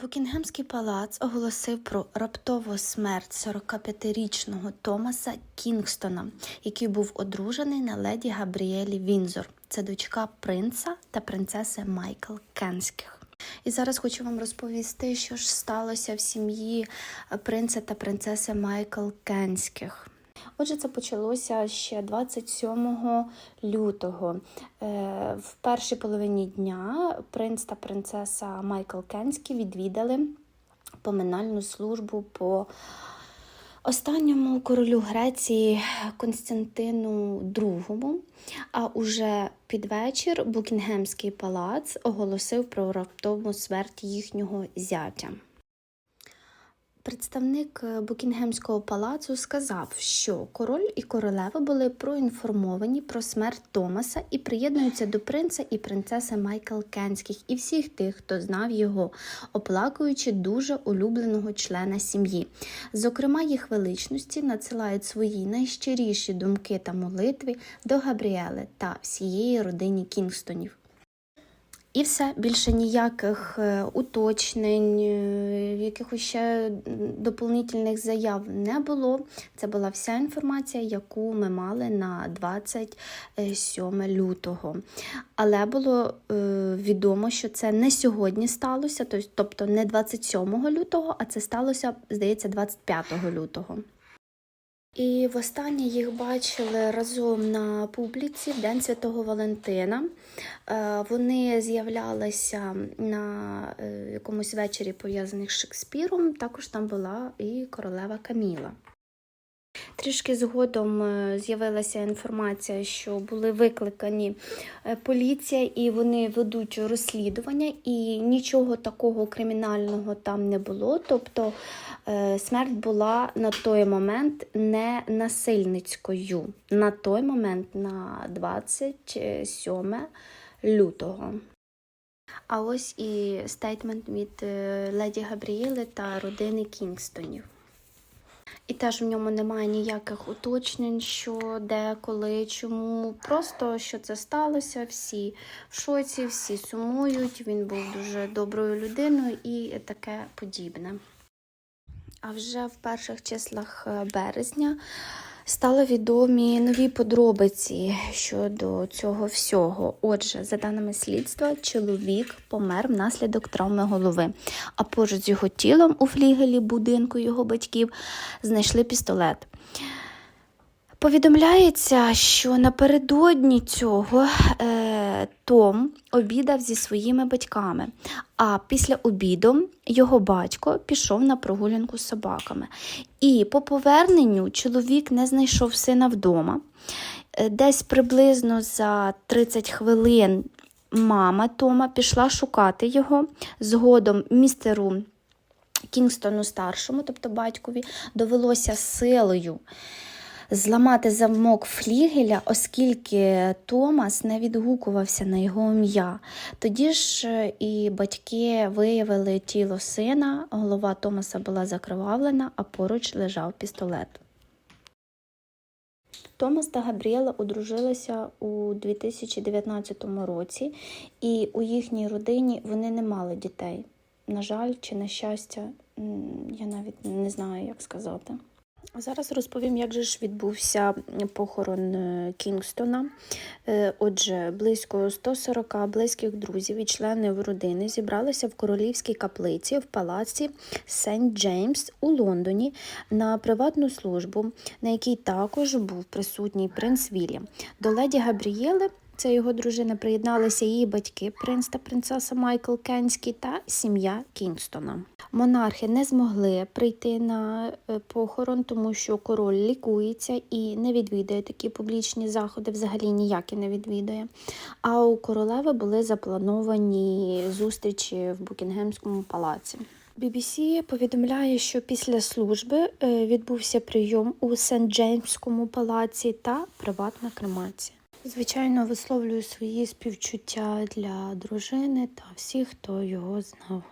Букінгемський палац оголосив про раптову смерть 45-річного Томаса Кінгстона, який був одружений на леді Габріелі Вінзор. Це дочка принца та принцеси Майкл Кенських. І зараз хочу вам розповісти, що ж сталося в сім'ї принца та принцеси Майкл Кенських. Отже, це почалося ще 27 лютого. Е, В першій половині дня принц та принцеса Майкл Кенські відвідали поминальну службу по останньому королю Греції Константину II. А уже під вечір Букінгемський палац оголосив про раптову смерть їхнього зятя. Представник е, Букінгемського палацу сказав, що король і королева були проінформовані про смерть Томаса і приєднуються до принца і принцеси Майкл Кенських і всіх тих, хто знав його, оплакуючи дуже улюбленого члена сім'ї. Зокрема, їх величності надсилають свої найщиріші думки та молитви до Габріели та всієї родині Кінгстонів. І все, більше ніяких е, уточнень, е, якихось ще доповнительних заяв не було. Це була вся інформація, яку ми мали на 27 лютого. Але було е, відомо, що це не сьогодні сталося, тобто не 27 лютого, а це сталося, здається, 25 лютого. І востаннє їх бачили разом на публіці в День Святого Валентина. Е, Вони з'являлися на е, якомусь вечорі, пов'язаних з Шекспіром. Також там була і королева Каміла. Трішки згодом е, з'явилася інформація, що були викликані е, поліція, і вони ведуть розслідування, і нічого такого кримінального там не було. Тобто е, смерть була на той момент не насильницькою. На той момент, на 27 лютого. А ось і стейтмент від леді Габріели та родини Кінгстонів. І теж в ньому немає ніяких уточнень, що, де, коли, чому. Просто що це сталося, всі в шоці, всі сумують. Він був дуже доброю людиною і таке подібне. А вже в перших числах е, березня стали відомі нові подробиці щодо цього всього. Отже, за даними слідства, чоловік помер внаслідок травми голови, а поруч з його тілом у флігелі будинку його батьків знайшли пістолет. Повідомляється, що напередодні цього е, Том обідав зі своїми батьками, а після обіду його батько пішов на прогулянку з собаками. І по поверненню чоловік не знайшов сина вдома. Е, Десь приблизно за 30 хвилин мама Тома пішла шукати його. Згодом містеру Кінгстону старшому, тобто батькові, довелося силою зламати замок флігеля, оскільки Томас не відгукувався на його ім'я. Тоді ж е, і батьки виявили тіло сина, голова Томаса була закривавлена, а поруч лежав пістолет. Томас та Габріела одружилися у 2019 році, і у їхній родині вони не мали дітей. На жаль, чи на щастя, я навіть не знаю, як сказати. Зараз розповім, як же ж відбувся похорон е, Кінгстона. Е, отже, близько 140 близьких друзів і членів родини зібралися в королівській каплиці в палаці Сент Джеймс у Лондоні на приватну службу, на якій також був присутній принц Вільям. До леді Габрієли. Це його дружина приєдналися її батьки, принц та принцеса Майкл Кенський та сім'я Кінгстона. Монархи не змогли прийти на е, похорон, тому що король лікується і не відвідує такі публічні заходи, взагалі ніякі не відвідує. А у королеви були заплановані зустрічі в Букінгемському палаці. BBC повідомляє, що після служби е, відбувся прийом у Сент-Джеймському палаці та приватна кремація. Звичайно, висловлюю свої співчуття для дружини та всіх, хто його знав.